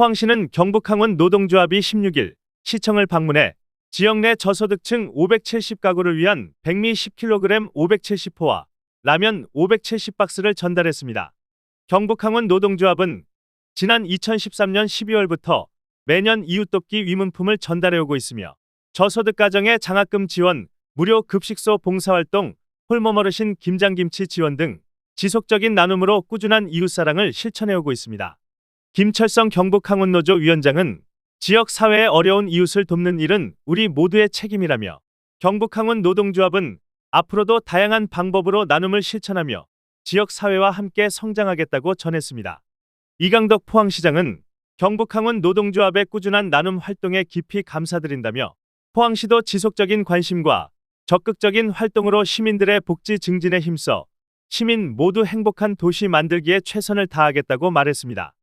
포항시는 경북항원 노동조합이 16일 시청을 방문해 지역 내 저소득층 570가구를 위한 백미 10kg 570포와 라면 570박스를 전달했습니다. 경북항원 노동조합은 지난 2013년 12월부터 매년 이웃돕기 위문품을 전달해오고 있으며 저소득 가정의 장학금 지원, 무료 급식소 봉사활동, 홀머머르신 김장김치 지원 등 지속적인 나눔으로 꾸준한 이웃사랑을 실천해오고 있습니다. 김철성 경북항원노조 위원장은 지역 사회의 어려운 이웃을 돕는 일은 우리 모두의 책임이라며 경북항원 노동조합은 앞으로도 다양한 방법으로 나눔을 실천하며 지역 사회와 함께 성장하겠다고 전했습니다. 이강덕 포항시장은 경북항원 노동조합의 꾸준한 나눔 활동에 깊이 감사드린다며 포항시도 지속적인 관심과 적극적인 활동으로 시민들의 복지 증진에 힘써 시민 모두 행복한 도시 만들기에 최선을 다하겠다고 말했습니다.